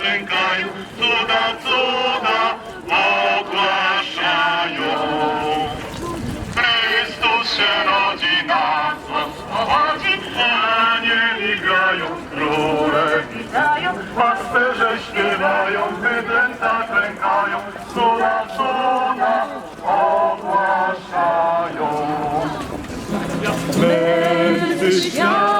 klękają, cuda, cuda ogłaszają. Chrystus się rodzi na nas, pochodzi, anieli grają, króle witają, pasterze śpiewają, bydlęta klękają, cuda, cuda ogłaszają. Będzie świat